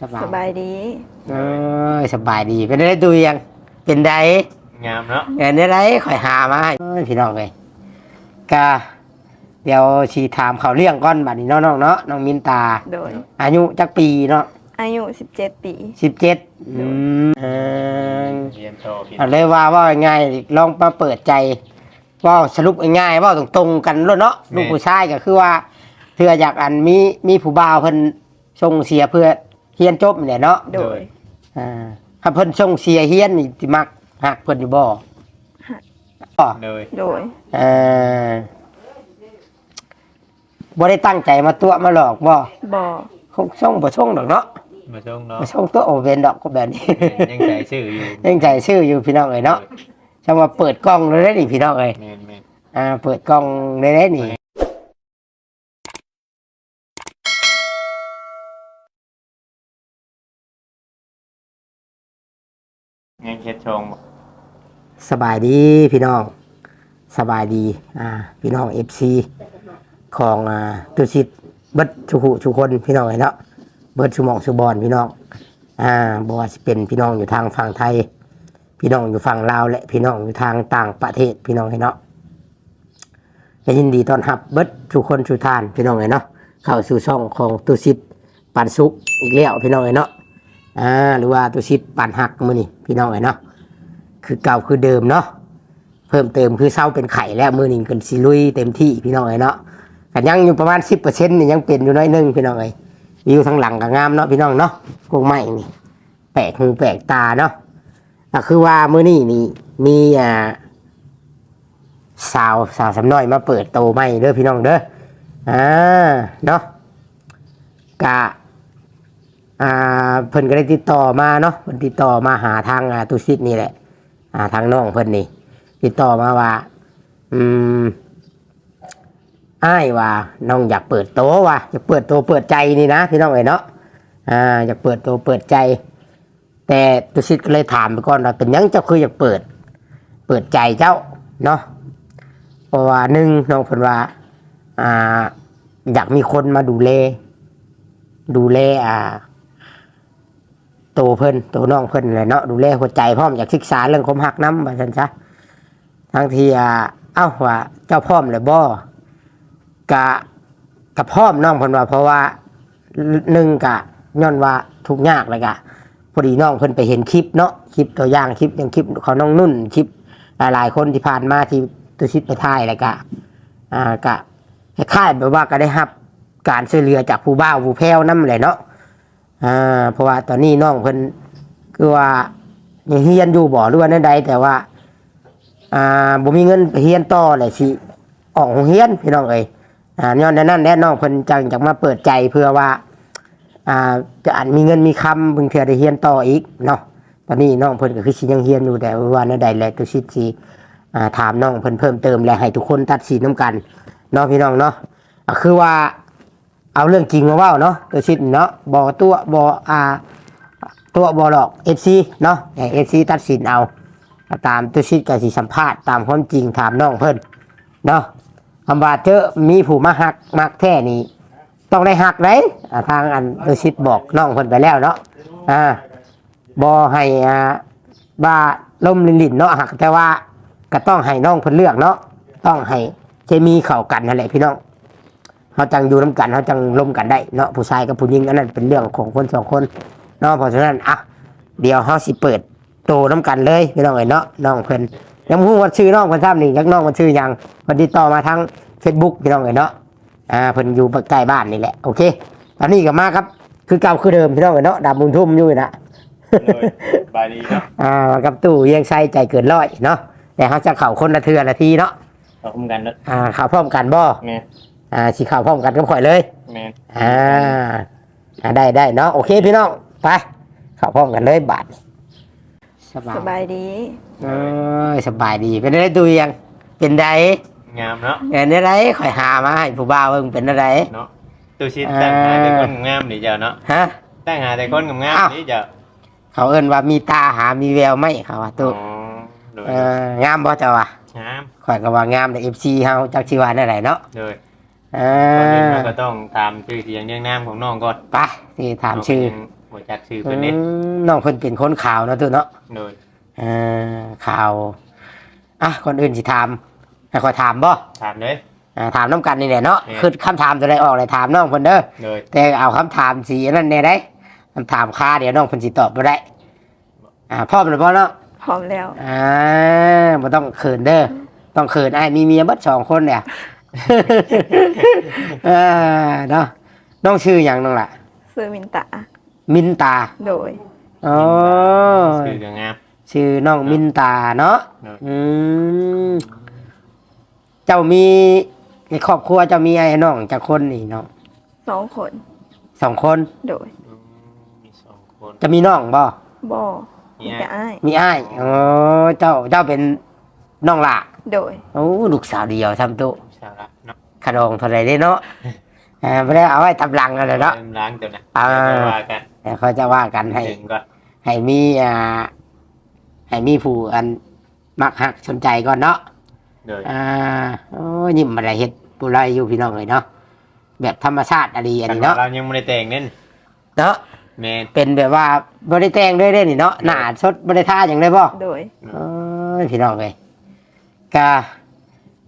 สบายสบายดีเอ้ยสบายดีเป็นได้ดูยังเป็นไดงามเนาะเอ็นได้ไรข่อยหามาให้เอ้ยพี่น้องเลยก็เดี๋ยวชีถามเขาเรื่องก้อนบัดนี้เนาะน้องเนาะน้องมินตา โดย อายุจักปีเนาะอายุ17ปีสิบเจ็ดอืมเออเรียนโตพี่เอาเลยว่าว่าง่ายๆลองมาเปิดใจว่าสรุปง่ายๆว่าตรงๆกันแล้วเนาะลูกผู้ชายก็คือว่าเพื่ออยากอันมีมีผู้บ่าวเพิ่นส่งเสียเพื่อ เฮียนจบเนี่ยเนาะโดย อ่าถ้าเพิ่นส่งเสียเฮียนนี่สิมักหักเพิ่นอยู่บ่หักบ่เลยโดย เออบ่ได้ตั้งใจมาตัวมาหลอกบ่บ่ คงส่งบ่ส่งดอกเนาะมาส่งเนาะบ่ส่งตัวโอเวนดอกก็แบบนี้ ยังใจชื่ออยู่ยังใจชื่ออยู่พี่น้องเอ้ยเนาะจังว่าเปิดกล้องเลยได้นี่พี่น้องเอ้ยแมนแมนอ่า เปิดกล้องเลยได้นี่ ยังเฮ็ดชงบ่สบายดีพี่น้อง สบายดี อ่า พี่น้อง FC ของอ่าตุสิตเบิดชุกุชุคนพี่น้องเอ้ยเนาะเบิดชุมองชุบอลพี่น้อง อ่าบ่ว่าสิเป็นพี่น้องอยู่ทางฝั่งไทย พี่น้องอยู่ฝั่งลาวและพี่น้องอยู่ทางต่างประเทศพี่น้องเอ้ยเนาะก็ยินดีต้อนรับเบิดทุกคนทุกทานพี่น้องเอ้ยเนาะเข้าสู่ช่องของตุสิตปันสุขอีกแล้วพี่น้องเอ้ยเนาะ อ่าหรือว่าตุสิตปันหักมือนี้พี่น้องเอ้ยเนาะคือเก่าคือเดิมเนาะเพิ่มเติมคือเศร้าเป็นไข่แล้วมือนี้กันสิลุยเต็มที่พี่น้องเอ้ยเนาะกันยังอยู่ประมาณ10%นี่ยังเป็นอยู่น้อยนึงพี่น้องเอ้ยวิวทางหลังก็งามเนาะพี่น้องเนาะกงไม้นี่แปลกหูแปลกตาเนาะก็คือว่ามือนี้นี่มีอ่าสาวสาวสำน้อยมาเปิดโตใหม่เด้อพี่น้องเด้ออ่าเนาะกะ อ่าเพิ่นก็ได้ติดต่อมาเนาะเพิ่นติดต่อมาหาทางอ่าตุสิตนี่แหละ อ่าทางน้องเพิ่นนี่ ติดต่อมาว่า อืมอ้ายว่าน้องอยากเปิดโตว่ะอยากเปิดโตเปิดใจนี่นะพี่น้องเอ้ยเนาะอ่าอยากเปิดโตเปิดใจ แต่ตุสิตก็เลยถามไปก่อนว่าเป็นยังเจ้าคืออยากเปิด เปิดใจเจ้าเนาะเพราะว่าหนึ่งน้องเพิ่นว่า อ่า อยากมีคนมาดูแลดูแลอ่า โตเพิ่นโตน้องเพิ่นแหละเนาะดูแลหัวใจพร้อมอยากศึกษาเรื่องความหักน้ำว่าซั่นซะทั้งทีอ่าเอ้าว่าเจ้าพร้อมเลยบ่กะกะพร้อมน้องเพิ่นว่าเพราะว่าหนึ่งกะย้อนว่าทุกยากเลยกะพอดีน้องเพิ่นไปเห็นคลิปเนาะคลิปตัวอย่างคลิปอย่างคลิปของน้องนุ่นคลิปหลายๆคนที่ผ่านมาที่ตุชิตไปถ่ายเลยกะอ่ากะคล้ายๆแบบว่าก็ได้รับการช่วยเหลือจากผู้บ้าวผู้แพ้วนั่นแหละเนาะ อ่าเพราะว่าตอนนี้น้องเพิ่นคือว่ายังเฮียนอยู่บ่หรือว่าใดแต่ว่า อ่าบ่มีเงินไปเฮียนต่อเลยสิออกโรงเฮียนพี่น้องเอ้ยอ่าย้อนนั้นแน่น้องเพิ่นจังจากมาเปิดใจเพื่อว่าอ่าจะอาจมีเงินมีคำเพิ่งเทื่อได้เฮียนต่ออีกเนาะตอนนี้น้องเพิ่นก็คือสิยังเฮียนอยู่แต่ว่าในใดแหละตุสิสิอ่าถามน้องเพิ่นเพิ่มเติมและให้ทุกคนตัดสินน้กันเนาะพี่น้องเนาะคือว่า เอาเรื่องจริงมาเว่าเนาะตุสิดเนาะบ่ตัวบ่อ่าตัวบ่หลอก FC เนาะให้ FC ตัดสินเอาตามตุสิดก็สิสัมภาษณ์ตามความจริงถามน้องเพิ่นเนาะคำว่าเจอมีผู้มาหักมักแท้นี่ต้องได้หักเลยอ่าทางอันโดยชิดบอกน้องคนไปแล้วเนาะอ่าบอให้อ่าบ้าล่มลินลินเนาะหักแต่ว่าก็ต้องให้น้องเพิ่นเลือกเนาะต้องให้เคมีเข้ากันนั่นแหละพี่น้อง เขาจังอยู่น้ำกันเขาจังล่มกันได้เนาะผู้ชายกับผู้หญิงอันนั้นเป็นเรื่องของคนสองคนเนาะเพราะฉะนั้นอะเดี๋ยวเขาสิเปิดโตน้ำกันเลยพี่น้องเอ้ยเนาะน้องเพิ่นยังพูดว่าชื่อน้องเพิ่นทราบนี่ยักน้องมันชื่อหยังเพิ่นติดต่อมาทางเฟซบุ๊กพี่น้องเอ๋ยเนาะอ่าเพิ่นอยู่ใกล้บ้านนี่แหละโอเคตอนนี้ก็มาครับ คือเก่าคือเดิมพี่น้องเอ๋ยเนาะดำบุญทุ่มอยู่นะเลยบายดีเนาะอ่ามากับตู้เยียงไส้ใจเกินร้อยเนาะแต่เขาจะเข่าคนละเทือละทีเนาะขอบคุณกันเนาะอ่าเข่าพร้อมกันบ่แมน อ่าสิเข่าพร้อมกันก็ข่อยเลย แมนอ่าอ่าได้ได้เนาะโอเคพี่น้องไปเข่าพร้อมกันเลยบาทสบายสบายดีเอ้ยสบายดีเป็นได้ดูยังเป็นไดงามเนาะเอ็นได้ข่อยหามาให้ผู้บ่าวเบิ่งเป็นอะไรเนาะตูชิดตั้งหาแต่คนงามนี่เจ้าเนาะฮะตั้งหาแต่คนงามอ้าวนี่เจ้าเขาเอิ้นว่ามีตาหามีแววไหมเขาว่าอ๋ตู้อโดยเอองามบ่เจ้าว่ะงามข่อยก็ว่างามใน FC เฮาจักสิว่าแนวไหนเนาะโดย เอก่อนอื่นอเราก็ต้องตามชื่อเสียงเรียงนามของน้องก่อนไปที่ถามชื่อหัวจักชื่ออืเพิ่นนี่มน้องเพิ่นเป็นคนข่าวเนาะตัวเนาะโดยเอ่อข่าวอะคนอื่นสิถามให้ขอยถามบ่ถามเลย อ่าถามน้ำกันนี่แหละเนาะเนี่ยคือคำถามตัวใดออกเลยถามน้องเพิ่นเด้อโดยแต่เอาคำถามสีนั่นแน่ได้คำถามค่าเดี๋ยวน้องเพิ่นสิตอบบ่ได้อ่าพ่อเป็นบ่เนาะ พร้อมแล้ว อ่าบ่ต้องเขินเด้อ ต้องเขินไอ้ายมีเมียเบิดสองคนเนี่ยเออเนาะน้องชื่อหยังน้องล่ะ ซื้อมินตามินตาโดย อ๋อชื่อก็งามชื่อน้องมินตาเนาะเนาะอืมเจ้ามีในครอบครัวเจ้ามีไอ้น้องจากคนนี่เนาะสองคนสองคนโดยอืมมีสองคนจะมีน้องบ่บอมีมีอ้ายแต่อ้ายมีอ้ายอ๋อเจ้าเจ้าเป็นน้องหล่ะโดยโอ้ลูกสาวเดียวทำตุสาระเนาะขนองเท่าไรได้เนาะอ่าไม่ได้เอาไว้ตำลังกันเลยเนาะเริ่มล้างตัวนะอ่าเดี๋ยวว่ากันแต่เขาจะว่ากันให้ถึงก่อนให้มีอ่าให้มีผู้อันมักหักสนใจก่อนเนาะโดยอ่าโอ้ยิ้มอะไรเฮ็ดปุไรอยู่พี่น้องเลยเนาะแบบธรรมชาติอะไรอันนี้เนาะเรายังไม่ได้แต่งนั่นเนาะแมนเป็นแบบว่าบริแต่งด้วยได้นี่เนาะหน้าสดบริท่าอย่างได้บ่โดยเอ้ยพี่น้องเลยกา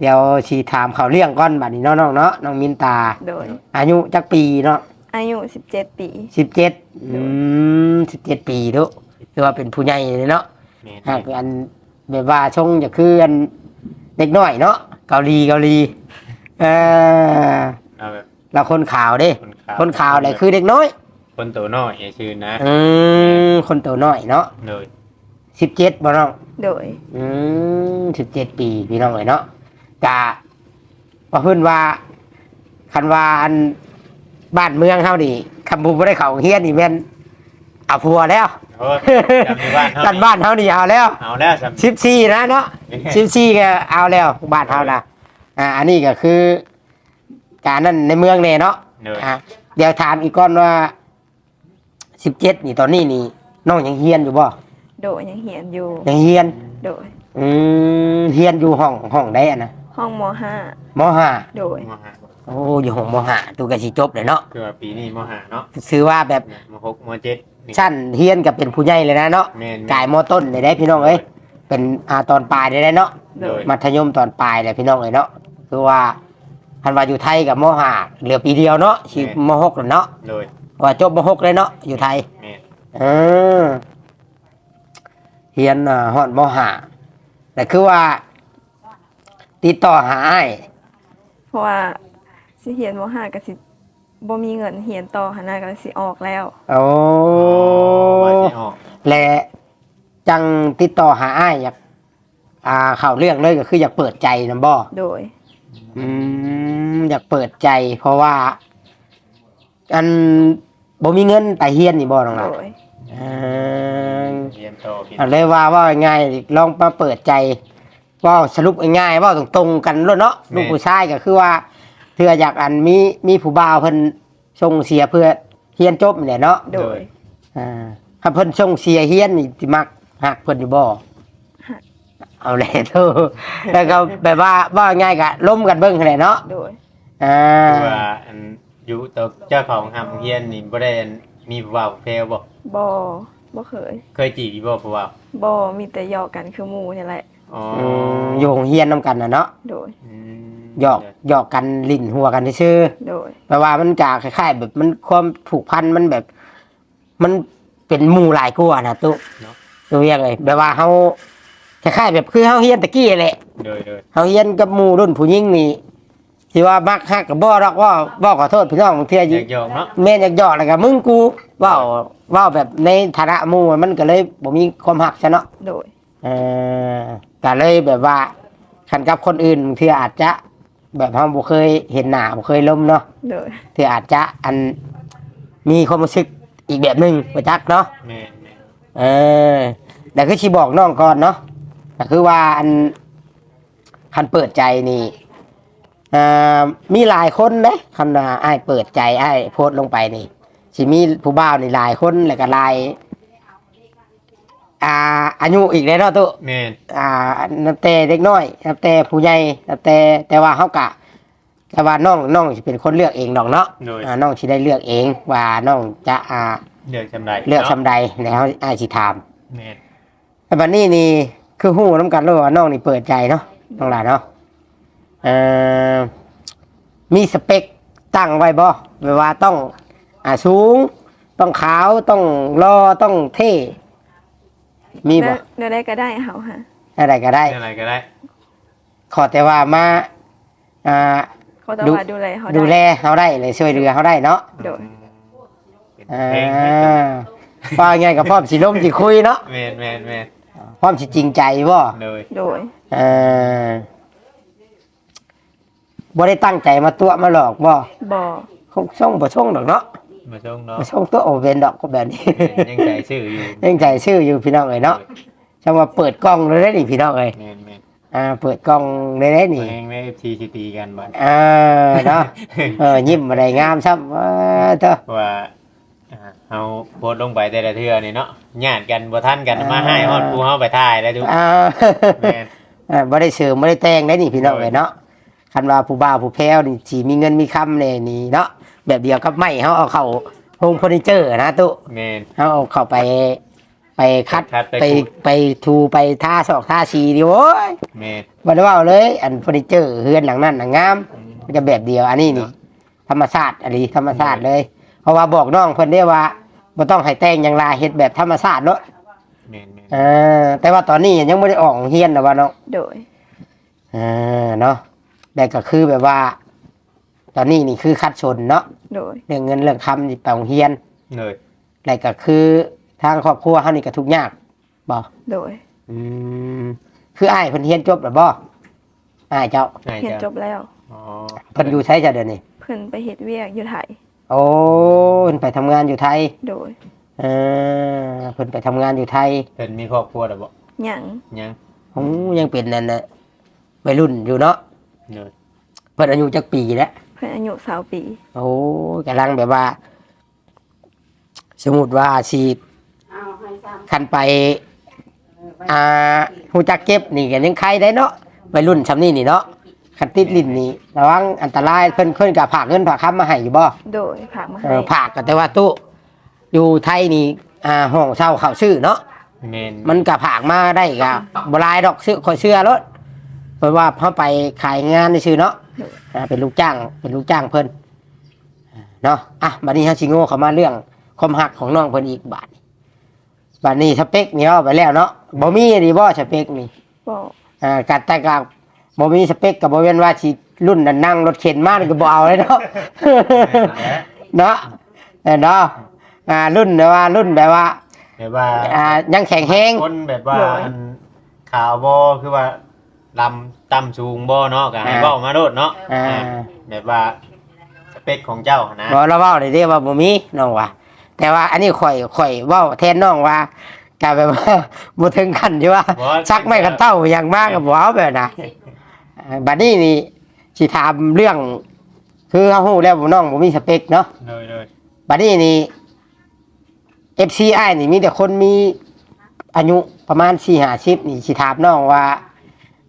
เดี๋ยวชีถามเขาวเรื่องก้อนบัดนี้เนาะน้องเนาะน้องมินตา โดย อายุจักปีเนาะอายุสิบเจ็ดปี สิบเจ็ดอืมสิบเจ็ดปีทุกคือว่าเป็นผู้ใหญ่เลยเนาะแมนหากอันแบบว่าชงจะคืออันเด็กน้อยเนาะเกาหลีเกาหลีเออเอาแบบเราคนข่าวเด้คนขาวคนข่าวเลยคือเด็กน้อยคนตัวน้อยอย่าชื่อนะอืมคนตัวน้อยเนาะโดยสิบเจ็ดบ่น้อง โดย อืมสิบเจ็ดปีพี่น้องเลยเนาะ กะว่าเพิ่นว่าคันว่าอันบ้านเมืองเฮานี่คำบูบ่ได้เข้าเฮียนนี่แม่นเอาผัวแล้วโอ้ยจำที่บ้านเขากันบ้านเฮานี่เอาแล้วเอาแล้วสำสิบสี่นะเนาะสิบสี่ก็เอาแล้วบ้านเฮานะอ่า อันนี้ก็คือ การนั่นในเมืองเนี่ยเนาะโดยอะเดี๋ยวถามอีกก้อนว่าสิบเจ็ดนี่ตอนนี้นี่น้องยังเฮียนอยู่บ่โดยยังเหียนอยู่ ยังเฮียน โดยอืมเฮียนอยู่ห้องห้องใดอะนะ ห้องมห้ามห้าโดย มหาโอ้อยู่ห้องมห้าตัวกสิจบเลยเนาะคือว่าปีนี้มหาเนาะซื้อว่าแบบมหกมเจ็ดนี่ชั้นเฮียนกับเป็นผู้ใหญ่เลยนะเนาะแม่นกายมต้นเลยได้พี่น้องเอ้ยเป็นอาตอนปลายเลยได้เนาะโดยมัธยมตอนปลายเลยพี่น้องเลยเนาะคือว่าพันว่าอยู่ไทยกับมห้าเหลือปีเดียวเนาะชีมหกแล้วเนาะโดยว่าจบมหกเลยเนาะอยู่ไทยแม่นเออเฮียนอ่าฮอดมห้าแต่คือว่า ติดต่อหาอ้ายเพราะว่าสิเหียนมห้ากับสิบ่มีเงินเหียนต่อหาหน้ากับสิออกแล้วโอ้ว่าสิออกและจังติดต่อหาอ้ายอยากอ่าข่าวเรื่องเลยก็คืออยากเปิดใจนะบ่โดย อืมอยากเปิดใจ เพราะว่า อันบ่มีเงินแต่เฮียนนี่บ่น้องโดล่ะยเอ่อเรียนโตพี่อันเลยว่าว่าง่ายๆลองมาเปิดใจเว่าสรุปง่ายๆเว่าตรงๆกันแล้วเนาะลูกผู้ชายก็คือว่าเพื่ออยากอันมีมีผู้บ่าวเพิ่นส่งเสียเพื่อเฮียนจบนี่แหละเนาะโดย อ่าถ้าเพิ่นส่งเสียเฮียนนี่สิมักหักเพิ่นอยู่บ่หัก เอาแหละเธอแล้วก็แบบว่าว่าง่ายก็ล้มกันเบิ่งหั่นแหละเนาะโดย อ่าคือว่าอันอยู่ตัวเจ้าของหำเฮียนนี่บ่ได้อันมีผู้บ่าวเพลบ่บ่บ่เคย เคยจีบอีบ่ผู้บ่าวบ่มีแต่หยอกกันคือหมู่นี่แหละ อ๋ออืมอยู่โรงเรียนนํกันน่ะเนาะโดย อืมหยอกหยอกกันลิ้นหัวกันซื่อๆโดยแปลว่ามันจะคล้ายๆ แบบมันความผูกพันมันแบบ มันเป็นหมู่หลายกว่านะตุ๊ตัวอย่างเลยแบบว่าเฮาคล้ายๆแบบคือเฮาเฮียนตะกี้แหละโดยโดยเฮาเฮียนกับหมู่รุ่นผู้หญิงนี่ที่ว่ามักฮักกับบ่หรอกว่าบ่ขอโทษพี่น้องบางเทื่อออยู่ยากหยอกเนาะแม่นอยากหยอกแล้วก็มึงกูเว้าเว้าแบบในฐานะหมู่มันก็เลยบ่มีความฮักซะเนาะโดย เออ ก็เลยแบบว่าคันกับคนอื่นบางเทื่ออาจจะ แบบเฮาบ่เคยเห็นหน้าบ่เคยล้มเนาะโดยที่อาจจะอันมีความรู้สึกอีกแบบหนึ่งไปจักเนาะแม่นแม่นเออแต่คือชีบอกน้องก่อนเนาะแต่คือว่าอันคันเปิดใจนี่อ่ามีหลายคนเด้คันว่าไอ้ายเปิดใจไอ้ายโพสต์ลงไปนี่สิมีผู้บ่าวนี่หลายคนแล้วก็หลาย อ่าอายุอีกแล้วเนาะตุแม่นอ่านับแต่เด็กน้อยนับแต่ผู้ใหญ่นับแต่แต่ว่าเฮากะ แต่ว่าน้องน้องสิเป็นคนเลือกเองดอกเนาะโดยอ่าน้องสิได้เลือกเองว่าน้องจะอ่าเลือกจำได้เลือกซำใดแล้วอ้ายสิถามแม่นแต่บัดนี้นี่คือฮู้นํกันแล้วว่าน้องนี่เปิดใจเนาะน้องหลานเนาะเอ่อมีสเปคตั้งไว้บ่แบบว่าต้องอ่าสูง ต้องขาวต้องรอต้องเท่ มีบ่เดี๋ยวได้ก็ได้เฮาฮะอะไรก็ได้เลือกอะไรก็ได้ ขอแต่ว่ามาอ่าเขาจะดูว่าดูแลเขาดูแลได้เขาได้เลยช่วยเหลือเขาได้เนาะโดยเป็นอ่าเพลงว่าไงกับพ่อมสิล้มสิคุยเนาะแม่นแม่นแม่นพ่อมสิจริงใจบ่เลยโดยเออบ่ได้ตั้งใจมาตัวมาหลอกบ่บ่คงส่งบ่ส่งดอกเนาะ มาส่งเนาะบ่ส่งตัวโอเวนดอกก็แบบนี้ยังใจชื่ออยู่ยังใจชื่ออยู่พี่น้องเอ้ยเนาะจะมาเปิดกล้องเลยได้นี่พี่น้องเอ้ยแม่นแม่นอ่าเปิดกล้องเลยได้นี่แม่งใน FT สิตีกันบัดเออเนาะเออยิ้มอะไรงามซับเออเถอะว่าอ่าเฮาโพสต์ลงไปแต่ละเทื่อนี่เนาะญาติกันบ่ทันกันมาให้ฮอดกูเฮาไปถ่ายแล้วทุกอ่าแม่นเออบ่ได้เสริมบ่ได้แต่งได้นี่พี่น้องเอ้ยเนาะคันว่าผู้บ่าวผู้แพ้วนี่สิมีเงินมีคำเลยนี่เนาะ แบบเดียวกับไม้เฮาเอาเข้าโฮมเฟอร์นิเจอร์นะตุแม่นเฮาเอาเข้าไป ไปคัดคัดไปไปขูด ไปทูไปท่าศอกท่าสีดิโว้ยแม่นบ่ได้เว้าเลย อันเฟอร์นิเจอร์เฮือนหลังนั้นหลังงามมันจะแบบเดียวอันนี้นี่ ธรรมชาติอันนี้ธรรมชาติเลย เพราะว่าบอกน้องเพิ่นได้ว่าบ่ต้องให้แต่งอย่างลาเฮ็ดแบบธรรมชาติเนาะแม่นแม่นเออแต่ว่าตอนนี้ยังบ่ได้ออกเฮียนนะว่าเนาะ โดยเออเนาะแต่ก็คือแบบว่า ตอนนี้นี่คือคัดชนเนาะโดยเรื่องเงินเรื่องคำนี่ไปโรงเรียนเลยแต่ก็คือทางครอบครัวเฮานี่ก็ทุกข์ยากบ่โดยอืมคืออ้ายเพิ่นเรียนจบแล้วบ่อ้ายเจ้าง่ายเรียนจ้ะจบแล้วอ๋อเพิ่นอยู่ไสจ้ะเดี๋ยวนี้ เพิ่นไปเฮ็ดเวียกอยู่ไทยโอ้เพิ่นไปทำงานอยู่ไทยโดยเออเพิ่นไปทำงานอยู่ไทยเพิ่นมีครอบครัวแล้วบ่หยังยังโอ้ยังเป็นนั่นน่ะวัยรุ่นอยู่เนาะเลยเพิ่นอายุจักปีแล้ว เพิ่นอายุ20ปี โอ้กำลังแบบว่า สมมุติว่าสิคันไป อ่าฮู้จักเก็บนี่ก็ยังใครได้เนาะวัยรุ่นซำนี้นี่เนาะคันติดลิ้นนี่ระวังอันตรายเพิ่นเพิ่นก็ฝากเงินฝากคำมาให้อยู่บ่โดยฝากมาเอให้อฝากก็แต่ว่าตู้อยู่ไทยนี่อ่าห้องเช่าเขาซื้อเนาะ แม่นมันก็ผากมาได้ก็บหลายดอกเสื้อคอยเสื้อรถ เพราะว่าเขาไปขายงานในชื่อเนาะอ่าเป็นลูกจ้าง เป็นลูกจ้างเพิ่นเนาะอะบัดนี้ฮาชิโง่เขามาเรื่องความหักของน้องเพิ่นอีกบาทบัดนี้สเปคนี่เอาไปแล้วเนาะบ่มีดีบ่สเปคนี่บ่อ่าการแต่งกางบ่มีสเปคกับบ่เว้นว่าสิรุ่นนั้นนั่งรถเข็นมานี่ก็บ่เอาเลยเนาะเนาะเออเนาะอ่ารุ่นแบบว่ารุ่นแบบว่าแบบว่าอ่ายังแข็งแฮงคนแบบว่าอันข่าวบ่คือว่า ลำต่ำสูงบ่เนาะก็ให้อ่า เว้ามาโดดเนาะอ่าอ่า แบบว่าสเปคของเจ้านะบอกเราเว้าได้เด้ว่าบ่มีน้องว่าแต่ว่าอันนี้ข่อยข่อยเว้าแทนน้องว่ากลายเป็นว่า บ่ถึงขั้นที่ว่าซักไม่กันเต้าอย่างมากก็บ่เอาแบบนะอ่าบัดนี้นี่สิถามเรื่อง คือเฮาฮู้แล้วว่าน้องบ่มีสเปคเนาะเลยเลยบัดนี้นี่ FCI นี่มีแต่คนมีอายุประมาณ4 50นี่สิถามน้องว่า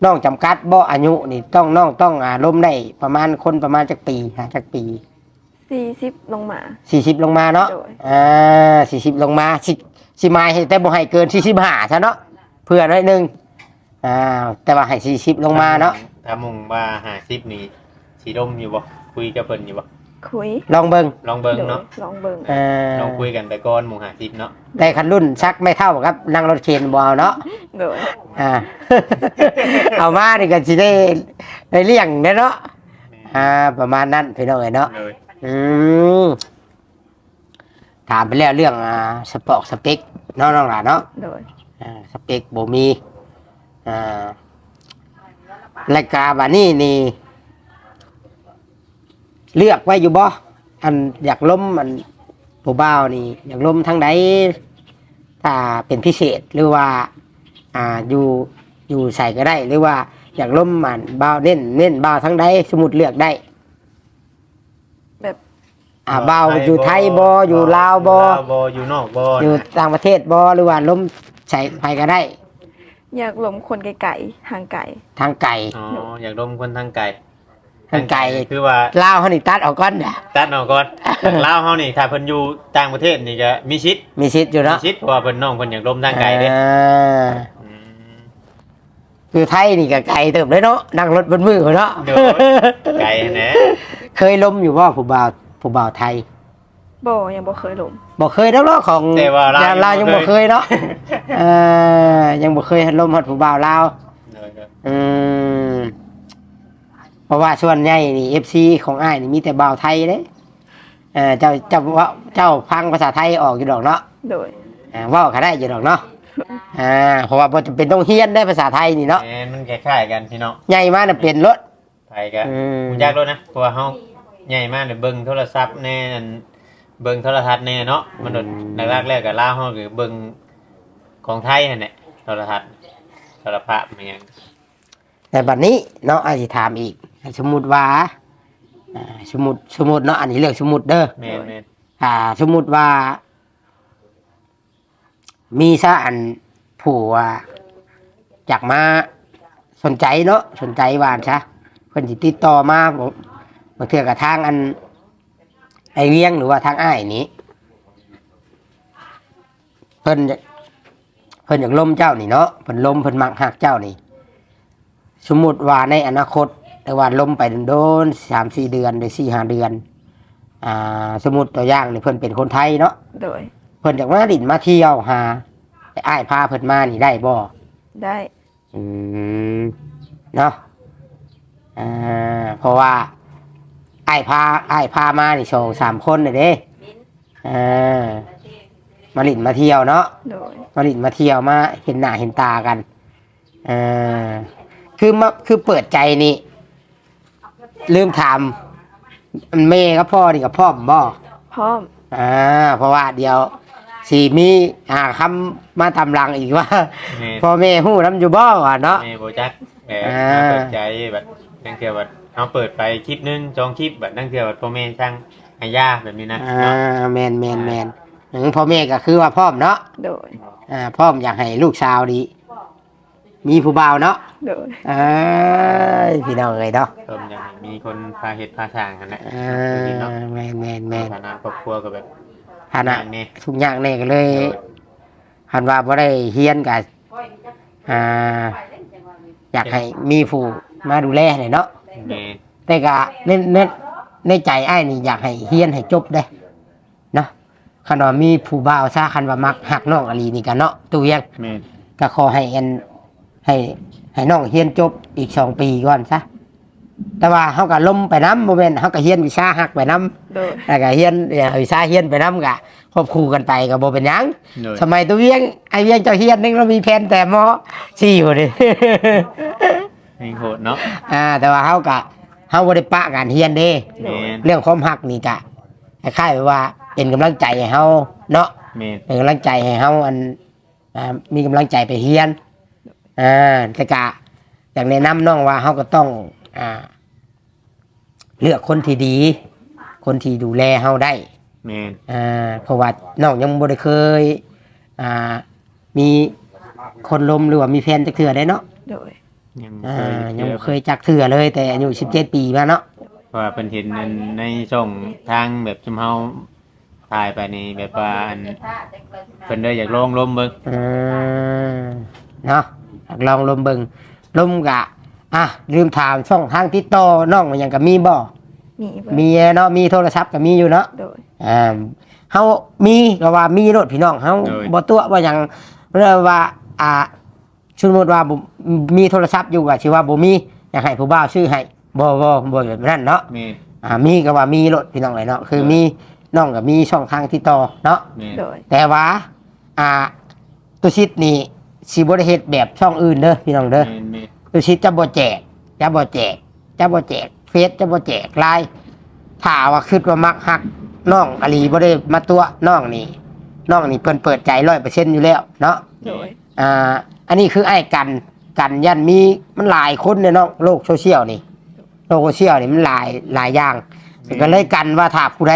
น้องจำกัดบ่อายุนี่ต้องน้องต้องอารมณ์ได้ประมาณคนประมาณจักปีหาจักปี40ลงมาสี่สิบลงมาเนาะโดย อ่าสี่สิบลงมาสิสิไม้ให้แต่บ่ให้เกินสี่สิบห้าซะเนาะเพื่อน้อยหนึงอ่าแต่ว่าให้สี่สิบลงมาเนาะ ถ้ามุ่งว่า50นี่สิดมอยู่บ่คุยกับเพิ่นอยู่บ่ คุยลองเบิ่งลองเบิ่งโดยเนาะลองเบิ่งเอ่าลองคุยกันไปก่อนหมู่50เนาะแต่คันรุ่นชักไม่เท่ากับนั่งรถเข็นบ่เอาเนาะโดยอ่าเอามานี่ก็สิได้ได้เลี้ยงเด้อเนาะอ่าประมาณนั้นพี่น้องเอ้ยเนาะเลยอืมถามไปแล้วเรื่องอ่าสปอกสเปคเนาะน้องหลานเนาะโดยอ่าสเปกบ่มีอ่ารายการบานี่นี่ เลือกไว้อยู่บ่อันอยากล้มมันผู้บ่าวนี่ อยากล้มทั้งใดถ้าเป็นพิเศษหรือว่า อ่าอยู่อยู่ใส่ก็ได้ หรือว่าอยากล้มมันบ่าวเน้นเน้นบ่าวทั้งใดสมมุติเลือกได้ แบบอ่าบ่าวอยู่ไทยบ่อยู่ลาวบ่ลาวบ่อยู่นอกบ่อยู่ต่างประเทศบ่หรือว่าล้มใส่ไปก็ได้ อยากหลมคนไกลๆห่างไกล ทางไก่อ๋ออยากดมคนทางไกล กันไก่คือว่าลาวเฮานี่ตัดออกก่อนน่ะตัดออกก่อนลาวเฮานี่ถ้าเพิ่นอยู่ต่างประเทศนี่ก็มีชิดมีสิทธิ์อยู่มีเนาะชิดเพราะว่าเพิ่นน้องเพิ่นอยากล้มทางไกลเด้อ่าอืม คือไทยนี่ก็ไกลเติบเลยเนาะนั่งรถบนมือเขาเนาะ เดี๋ยว ไกลแหนะเคยล้มอยู่ว่าผู้บ่าวผู้บ่าวไทยบ่ยังบ่เคยลมบ่เคยแล้วเนาะของแต่ว่าลาวลาวยังบ่เคยเนาะเออยังบ่เคยล้มฮอดผู้บ่าวลาว เดี๋ยวอืม เพราะว่าส่วนใหญ่นี่ FC ของอ้ายนี่มีแต่บ่าวไทยเด้เออเจ้าเจ้าว่าเจ้าฟังภาษาไทยออกอยู่ดอกเนาะโดยอ่าเว้าก็ได้อยู่ดอกเนาะอ่าเพราะว่าบ่จำเป็นต้องเฮียนได้ภาษาไทยนี่เนาะแหมมันคล้ายๆกันพี่น้องใหญ่มาน่ะเป็นรถ ไทยก็อืมยากแล้วนะเพราะว่าเฮาใหญ่มากเลยเบิ่งโทรศัพท์แน่นั่นเบิ่งโทรทัศน์แน่เนาะมันโดนแรกๆแรกก็ลาวเฮาคือเบิ่งของไทยนั่นแหละโทรทัศน์โทรภาพมันหยังแต่บัดนี้เนาะอาจจะถามอีก สมมุติว่าอ่าสมมุติสมมุติเนาะอันนี้เรื่องสมมุติเด้อ แม่นแม่นอ่าสมมุติว่า มีซะอันผู้ว่าอยากมาสนใจเนาะสนใจวานซะเพิ่นสิติดต่อมาบ่บางเทื่อกระทางอัน ไอเวียงหรือว่าทางอ้ายนี้ เพิ่นจะเพิ่นอยากล้มเจ้านี่เนาะเพิ่นล้มเพิ่นมักหักเจ้านี่ สมมุติว่าในอนาคต แต่ว่าล้มไปโดนสามสี่เดือนหรือสี่ห้าเดือน อ่า สมมุติตัวอย่างนี่เพิ่นเป็นคนไทยเนาะโดย เพิ่นจากมาดินมาเที่ยวหาไอ้อ้ายพาเพิ่นมานี่ได้บ่ได้อืมเนาะอ่าเพราะว่าอ้ายพาอ้ายพามานี่สองสามคนน่ะเด้อ่ามาลินมาเที่ยวเนาะโดย มาลินมาเที่ยวมาเห็นหน้าเห็นตากันอ่าคือมาคือเปิดใจนี่ ลืมถามเมย์กับพ่อนี่กับพ่อมบ่พร้อมอ่าเพราะว่าเดียวสีมีอ่าคำมาตำลังอีกว่า แม่นพ่อแม่ฮู้น้ำอยู่บ่ว่ะเนาะ แม่บ่จักแต่อ่า เปิดใจแบบนั่งเที่ยวแบบเฮาเปิดไปคลิปหนึงจองคลิปแบบนั่งเที่ยวแบบพ่อแม่ช่างอาญาแบบนี้นะอ่าเนาะแมนแมนแมนอืมพ่อแม่ก็คือว่าพ่อมเนาะโดยอ่าพ่อมอยากให้ลูกสาวดี มีผู้บ่าวเนาะโดยเอ้ยพี่น้องเอ้ยเนาะต้มยังมีคนพาเฮ็ดพาสร้างกันแหละอ่าแมนแมนแมนฐานะครอบครัวก็แบบฐานะอย่างนี้ทุกอย่างนี่ก็เลยหันว่าบ่ได้เฮียนกับอ่าอยากให้มีผู้มาดูแลหน่อยเนาะแม่แต่ก็ในในในใจไอ้ายนี่อยากให้เฮียนให้จบได้เนาะคันว่ามีผู้บ่าวซะคันว่ามักหักน้องอลีนี่กันเนาะตัวเวียงแม่ก็ขอให้อัน ให้ให้น้องเฮียนจบอีกสองปีก่อนซะแต่ว่าเขาก็ล้มไปน้ำโมเมนเขาก็เฮียนวิชาหักไปน้โดยำแล้วก็เฮียนเอ่อวิชาเฮียนไปน้ำก็ควบคู่กันไปกับโบเป็นหยังโดยสมัยตัวเวียงไอเวียงเจ้าเฮียนนึงเรามีแผนแต่มอสี่อยู่ดิแม่งโหดเนาะอ่า แต่ว่าเขาก็เขาบริปะการเฮียนเด้แม่นเรื่องความหักนี่กะคล้ายๆว่าเป็นกำลังใจให้เฮาเนาะแม่นเป็นกำลังใจให้เฮาอันอ่ามีกำลังใจไปเฮียน อ่าแต่กะอยากแนะนำน้องว่าเฮาก็ต้องอ่า เลือกคนที่ดี คนที่ดูแลเฮาได้แม่นอ่าเพราะว่าน้องยังบ่ได้เคย อ่า มีคนลมหรือว่ามีแฟนจักเทื่อได้เนาะโดยยังอ่าเคยยังบ่เคยจักเทื่อเลย แต่อายุ17 ปีมาเนาะเพราะว่าเป็นเห็นในในช่องทางแบบชุมเฮาถ่ายไปนี่แบบว่าอันเพิ่นเลยอยากลองลมเบิ่งอืมเนาะ ลองลมเบิงลมกะ อะลืมถามช่องทางติดต่อน้องมันยังกับมีบ่มีเบิดมีเนาะมีโทรศัพท์ก็มีอยู่เนาะโดย อ่าเฮามีก็ว่ามีรถพี่น้องเฮาบ่ตัวว่าหยังเรียกว่าอ่าสมมุติว่าบ่มีโทรศัพท์อยู่ก็สิว่าบ่มีอยากให้ผู้บ่าวซื้อให้บ่บ่บ่แบบนั้นเนาะแม่นอ่ามีก็ว่ามีรถพี่น้องเลยเนาะคือมีน้องก็มีช่องทางติดต่อเนาะแม่นโดย แต่ว่า อ่าตุชิดนี่ สิบ่ได้เฮ็ดแบบช่องอื่นเด้อพี่น้องเด้อแม่นแม่นตุชิดจะบ่แจกจะบ่แจกจะบ่แจกเฟซจะบ่แจกไลน์ถ้าว่าคิดว่ามักฮักน้องอลีบ่ได้มาตัวน้องนี่น้องนี่เพิ่นเปิดใจ100%อยู่แล้วเนาะโดยอ่าอันนี้คือไอ้กันกันยันมีมันหลายคนเนี่ยเนาะโลกโซเชียลนี่โลกโซเชียลนี่มันหลายหลายอย่างก็เลยกันว่าถ้าผู้ใด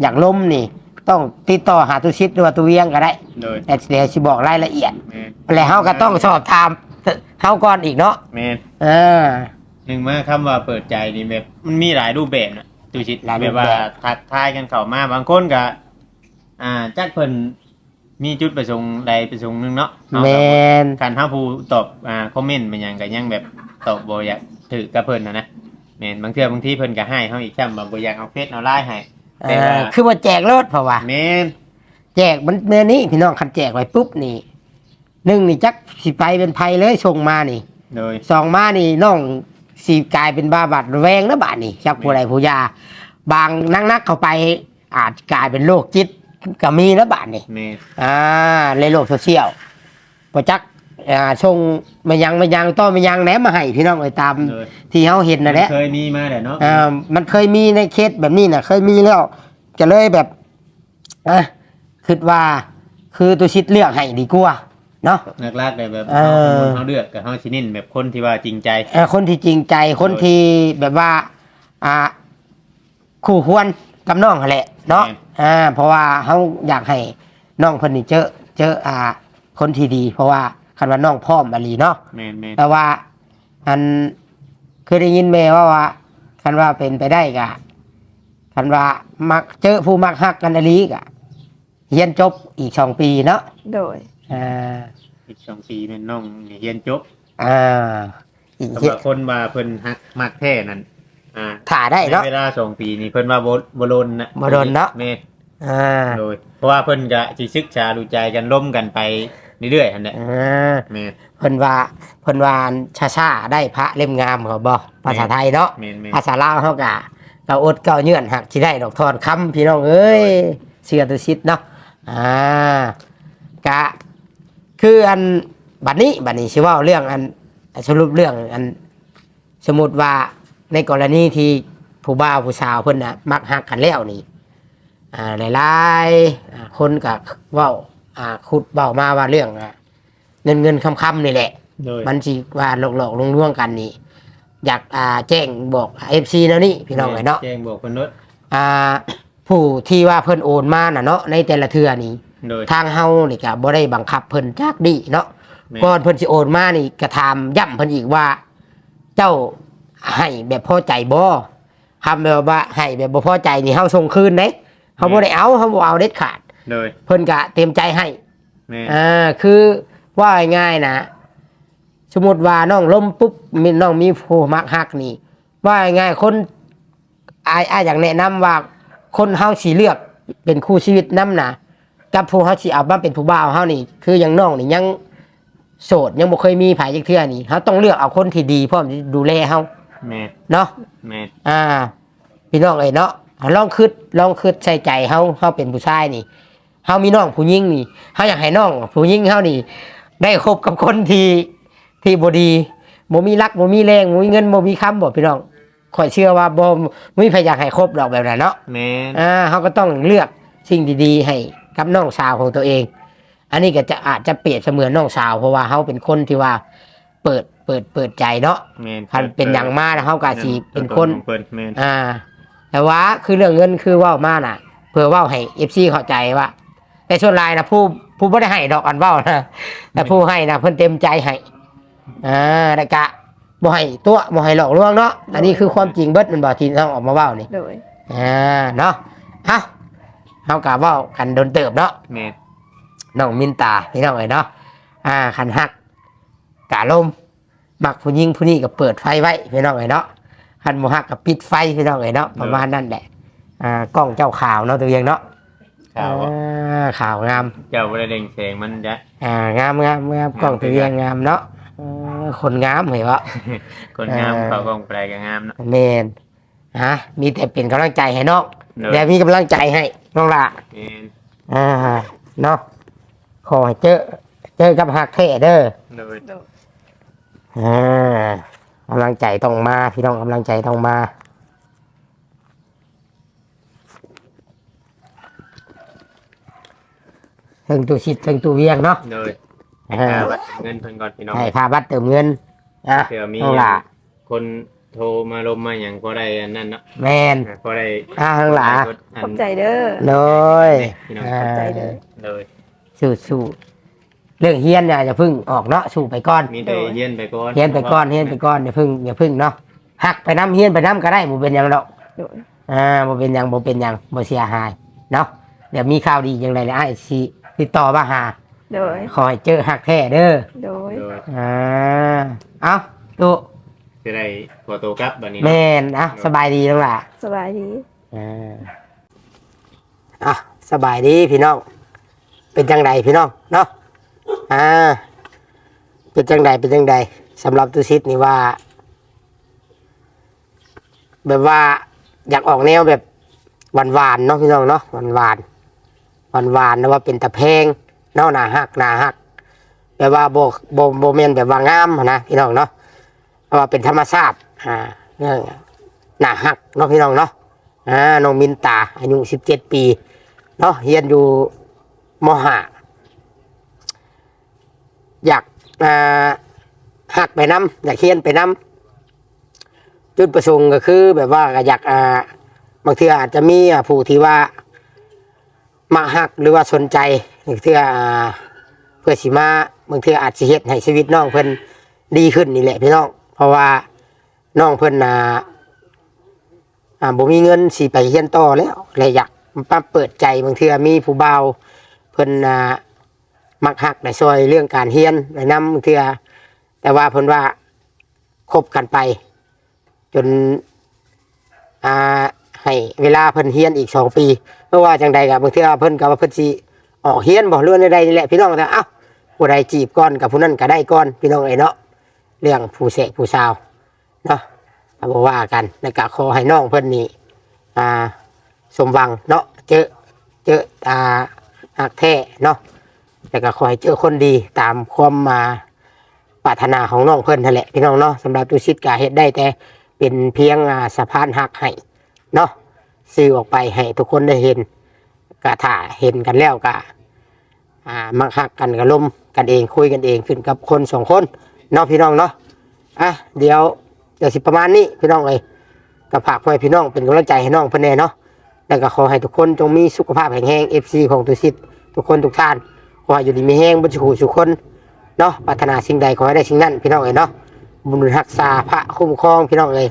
อยากล้มนี่ ต้องติดต่อหาตุชิดหรือว่าตุเวียงก็ได้โดยแต่เดี๋ยวสิบอกรายละเอียดแม่นแล้วเฮาก็ต้องสอบถามเฮาก่อนอีกเนาะแม่นเออ หนึ่งมาคำว่าเปิดใจนี่แบบมันมีหลายรูปแบบนะตูชิดหลายรูแบบปแบบ ว่าทักทายกันเข้ามาบางคนก็อ่าจักเพิ่นมีจุดประสงค์ใดประสงค์หนึงเนาะเนาะแมนการถ้าผู้ตอบอ่าคอมเมนต์มันหยังก็ยังแบบตอบบ่อยากถือกับเพิ่นนะนะแม่นบางเทื่อบางทีเพิ่นก็ให้เฮาอีกซ้ำว่าบ่อยากเอาเฟซเอาไลน์ให้ แต่อ่าว่าคือว่าแจกรถเพราะว่า แม่นแจกมันเมื่อนี้พี่น้องคันแจกไว้ปุ๊บนี่หนึ่งนี่จักสิไปเป็นภัยเลยส่งมานี่โดยสองมานี่น้องสีกลายเป็นบ้าบัดระแวงนะบาดนี่จักผู้ใดผู้ยา บางนักนักๆเข้าไป อาจกลายเป็นโรคจิตก็มีนะบาดนี่แม่นอ่าในโลกโซเชียลประจัก อ่าชงมายังมายังต้อมายังแหนมมาให้พี่น้องเลยตามโดยที่เขาเห็นนะแหละเคยมีมาแหละเนาะอ่ามันเคยมีในเคสแบบนี้นะเคยมีแล้วจะเลยแบบอะคิดว่า คือตัวชิดเลือกให้ดีกว่าเนาะ นักลากได้แบบเออเฮาเลือกกับเฮาสินินแบบคนที่ว่าจริงใจ เอ่อคนที่จริงใจคนที่แบบว่า อ่า คู่ควรกับน้องหั่นแหละเนาะแม่น อ่า เพราะว่าเขาอยากให้น้องคนนี้เจอเจออ่า คนที่ดี เพราะว่า คันว่าน้องพร้อมบาลีเนาะแม่นแม่นแต่ว่าอันเคยได้ยินแม่ว่าว่าคันว่าเป็นไปได้กะคันว่ามักเจอผู้มักฮักกันอลีกะเรียนจบอีกสองปีเนาะโดย อ่าอีกสองปีแม่นน้องเรียนจบอ่าอีกสำเฮ็หดรับคนว่าเพิ่นฮักมักแท้นั่นอ่าถ่าได้เนาะ ในเวลาสองปีนี่เพิ่นว่าบ่บ่โดนนะบ่โดนเนาะ แม่น อ่า โดยเพราะว่าเพิ่นก็สิศึกษาดูใจกันร่วมกันไป เรื่อยๆหั่นแหละอ่าแม่นเพิ่นว่าเพิ่นว่าชาชาได้พระเล่มงามเขาบ่ภาษาไทยเนาะแม่นแม่น ภาษาลาวเฮากะเกาอดเกาเยื่อนหักสิได้ดอกทอนคำพี่น้องเอ้ยเชื่อตุชิดเนาะอ่ากะคืออันบัดนี้บัดนี้สิเว่าเรื่องอันสรุปเรื่องอันสมมุติว่าในกรณีที่ผู้บ่าวผู้สาวเพิ่นน่ะมักฮักกันแล้วนี่ อ่าหลายๆอ่าคนก็เว้า อ่าขุดเว้ามาว่าเรื่องอะเงินเงินคำคำๆนี่แหละ โดย มันสิว่าหลอกหลอกลวงลวงๆกันนี่ อยากอ่าแจ้งบอกเอฟซีแล้วนี่พี่น้องไอ้เนาะ แจ้งบอกเพิ่นเนาะอ่าผู้ที่ว่าเพิ่นโอนมาน่ะเนาะในแต่ละเทื่อนี่โดยทางเฮานี่ก็บ่ได้บังคับเพิ่นจักดีเนาะแม่นก่อนเพิ่นสิโอนมานี่ก็ถามย้ำเพิ่นอีกว่า เจ้าให้แบบพอใจบ่ทำแบบว่าให้แบบบ่พอใจนี่เฮาส่งคืนเด้เฮาบ่ได้เอาเฮาบ่เอาเด็ดขาด โดยเพิ่นก็เต็มใจให้แม่นอ่าคือว่าง่ายๆนะ สมมติว่าน้องล้มปุ๊บมีน้องมีผู้มักฮักนี่ ว่าง่ายๆคนอายอายอยากแนะนำว่าคนเฮาสิเลือกเป็นคู่ชีวิตนำนะกับผู้เฮาสิเอามาเป็นผู้บ่าวเฮานี่ คืออย่างน้องนี่ยังโสดยังบ่เคยมีไผจักเทื่อนี่เฮาต้องเลือกเอาคนที่ดีพร้อมที่ดูแลเฮาแม่นเนาะ แม่นอ่า พี่น้องเอ้ยเนาะลองคิดลองคิดใส่ใจเฮาเฮาเป็นผู้ชายนี่ เฮามีน้องผู้หญิงนี่เฮาอยากให้น้องผู้หญิงเฮานี่ ได้คบกับคนที่ที่บ่ดีบ่มีรักบ่มีแรงบ่มีเงินบ่มีคำบ่พี่น้องข่อยเชื่อว่าบ่บ่มีใครอยากให้คบดอกแบบนั้นเนาะแม่นอ่าเฮาก็ต้องเลือกสิ่งดีๆ ให้กับน้องสาวของตัวเอง อันนี้ก็จะอาจจะเปรียบเสมือนน้องสาวเพราะว่าเฮาเป็นคนที่ว่าเปิดเปิดเปิดใจเนาะแม่นคันเป็นอย่างมากนะเฮาก็สิเป็นคนของเพิ่นแม่นอ่า แต่ว่าคือเรื่องเงินคือเว่ามาน่ะ เพื่อเว่าให้เอฟซีเข้าใจว่า แต่ส่วนรายนะผู้ผู้ไม่ได้ให้ดอกอันเว่านะแต่ผู้ให้นะเพิ่นเต็มใจให้อ่าแต่กะบ่ให้ตัวบ่ให้หลอกลวงเนาะอันนี้คือความจริงเบิดมันบ่ที่ต้องออกมาเว้านี่โดยอ่าเนาะเอ้าเฮากะเว้ากันโดนเติบเนาะแม่นน้องมินตาพี่น้องเอ้ยเนาะอ่าคันฮักกะลมมักผู้หญิงผู้นี้ก็เปิดไฟไว้พี่น้องเอ้ยเนาะคันบ่ฮักก็ปิดไฟพี่น้องเอ้ยเนาะประมาณนั้นแหละอ่ากล้องเจ้าข่าวเนาะตัวเองเนาะ ข่าวว่าอ่าข่าวงาม เจ้าบ่ได้เล่งแสงมันจะอ่างามงามงามกล้องตัวเองงามเนาะเออคนงามเหรอคนงามเออ เขากองแปลก็งามเนาะเมนฮะมีแต่เป็นกำลังใจให้น้องเนอะแต่มีกำลังใจให้น้องละแม่นอ่าเนาะขอให้เจอเจอกับฮักเทเด้อโดยโดยอ่ากำลังใจต้องมาพี่น้องกำลังใจต้องมา เทิงตูชิดเทิงตูเวียงเนาะโดยอ่าค่าบัตรเงินเพิ่นก่อนพี่น้องให้ค่าบัตรเติมเงินอะเผื่อมีน้องละคนโทรมาลมมาหยังก็ได้อันนั้นเนาะแมนก็ได้อ่าข้างหลังขอบใจเด้อ เลยพี่น้องอ่าใจเด้อ เลยสู้สู้เรื่องเฮียนเนี่ยอย่าเพึ่งออกเนาะสู้ไปก่อนมีแต่เย็นไปก่อนเฮียนไปก่อนเฮียนไปก่อนอย่าพึ่งอย่าพึ่งเนาะหักไปน้ำเฮียนไปน้ำก็ได้บ่เป็นหยังดอกโดยอ่าบ่เป็นหยังบ่เป็นหยังบ่เสียหายเนาะเดี๋ยวมีข่าวดีอย่างไรนะไอ้ายสิ ติดต่อมาหา โดย ขอให้เจอหักแท้เด้อโดย โดยอ่าเอาตุจะได้ขอตัวกลับบัดนี้แม่นอะสบายดีแล้วล่ะ สบายดี อ่าอะสบายดีพี่น้อง เป็นจังใดพี่น้องเนาะ อ่า เป็นจังใดเป็นจังใดสำหรับตุซิดนี่ว่า แบบว่าอยากออกแนวแบบหวานหวานๆเนาะพี่น้องเนาะหวานหวาน หวานนๆนะว่าเป็นตะแพงเนาะหนาหักหนาหักแบบว่าโบโบโบเมนแบบว่างามนะพี่น้องเนาะว่าเป็นธรรมชาติอ่าเรื่องหนาหักเนาะพี่น้องเนาะอ่าน้องมินตาอายุสิบเจ็ดปีเนาะเรียนอยู่มหาอยากอ่าหักไปน้ำอยากเฮียนไปน้ำจุดประสงค์ก็คือแบบว่าอยากอ่าบางทีอาจจะมีอ่าผู้ที่ว่า มาหักหรือว่าสนใจบางทีอ่าเพื่อสิมาบางทีอาจจะเฮ็ดให้ชีวิตน้องเพิ่นดีขึ้นนี่แหละพี่น้อง เพราะว่าน้องเพิ่นอ่าอ่าบ่มีเงินสิไปเรียนต่อแล้วเลยอยากมาเปิดใจบางทีมีผู้บ่าวเพิ่นอ่ามักหักในซอยเรื่องการเรียนในนำบางทีแต่ว่าเพิ่นว่าคบกันไป จนอ่าให้เวลาเพิ่นเฮียนอีกสองปี เมื่อว่าจังใดกับบางทีเพิ่นกับเพิ่นสิออกเฮียนบ่เรื่องใดๆนี่แหละพี่น้องแต่เอ้าผู้ใดจีบก่อนกับผู้นั้นก็ได้ก่อนพี่น้องเอ้เนาะเรื่องผู้เสกผู้สาวเนาะเอาบ่ว่ากันแล้วก็ขอให้น้องเพิ่นนี่อ่าสมหวังเนาะเจอเจออ่าหักแท้เนาะแต่ก็ขอให้เจอคนดีตามความมาปรารถนาของน้องเพิ่นนั่นแหละพี่น้องเนาะสำหรับตุชิตก็เฮ็ดได้แต่เป็นเพียงสะพานหักให้เนาะ สื่อออกไปให้ทุกคนได้เห็นกะถ่าเห็นกันแล้วกะอ่ามักหักกันกะล่มกันเองคุยกันเองขึ้นกับคนสองคนเนาะพี่น้องเนาะอะเดี๋ยวเดี๋ยวสิประมาณนี้พี่น้องเลยก็ฝากไว้พี่น้องเป็นกำลังใจให้น้องเพื่อนแน่เนาะแล้วก็ขอให้ทุกคนจงมีสุขภาพแข็งแรงเอฟซีของตุสิทธิ์ทุกคนทุกท่านขอให้อยู่ดีมีแห้งบุญชูสุขคนเนาะปรารถนาสิ่งใดขอให้ได้สิ่งนั้นพี่น้องเลยเนาะบุญรักษาพระคุ้มครองพี่น้องเลย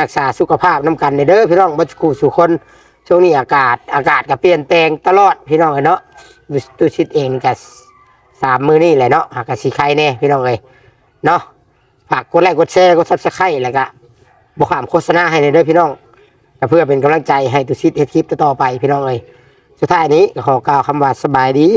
รักษาสุขภาพน้ำกันในเด้อพี่น้องบัจกูสุคนช่วงนี้อากาศอากาศก็เปลี่ยนแปลงตลอดพี่น้องเลยเนาะดูดูชิดเองกับสามมือนี่แหละเนาะหากสีไข่แน่พี่น้องเลยเนาะฝากกดไลค์กดแชร์กดซับสไครต์แล้วก็บอกขามโฆษณาให้ในเด้อพี่น้องก็เพื่อเป็นกำลังใจให้ตุชิดเฮ็ดคลิปต่อไปพี่น้องเลยสุดท้ายนี้ขอกล่าวคำว่าสบายดี